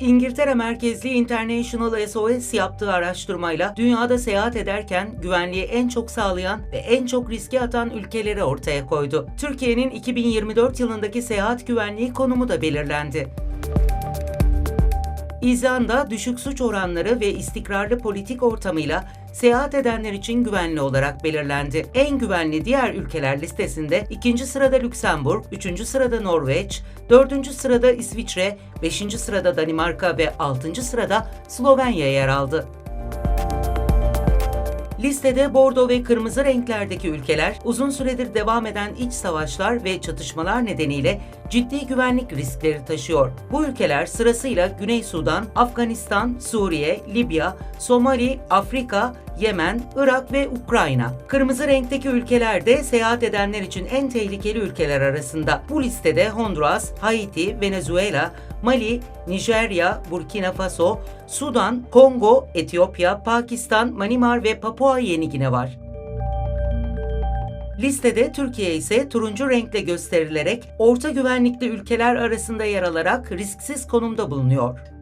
İngiltere merkezli International SOS yaptığı araştırmayla dünyada seyahat ederken güvenliği en çok sağlayan ve en çok riske atan ülkeleri ortaya koydu. Türkiye'nin 2024 yılındaki seyahat güvenliği konumu da belirlendi. İzlanda düşük suç oranları ve istikrarlı politik ortamıyla seyahat edenler için güvenli olarak belirlendi. En güvenli diğer ülkeler listesinde ikinci sırada Lüksemburg, üçüncü sırada Norveç, dördüncü sırada İsviçre, beşinci sırada Danimarka ve altıncı sırada Slovenya yer aldı. Listede bordo ve kırmızı renklerdeki ülkeler uzun süredir devam eden iç savaşlar ve çatışmalar nedeniyle ciddi güvenlik riskleri taşıyor. Bu ülkeler sırasıyla Güney Sudan, Afganistan, Suriye, Libya, Somali, Afrika, Yemen, Irak ve Ukrayna. Kırmızı renkteki ülkeler de seyahat edenler için en tehlikeli ülkeler arasında. Bu listede Honduras, Haiti, Venezuela, Mali, Nijerya, Burkina Faso, Sudan, Kongo, Etiyopya, Pakistan, Manimar ve Papua Yeni Gine var. Listede Türkiye ise turuncu renkle gösterilerek orta güvenlikli ülkeler arasında yer alarak risksiz konumda bulunuyor.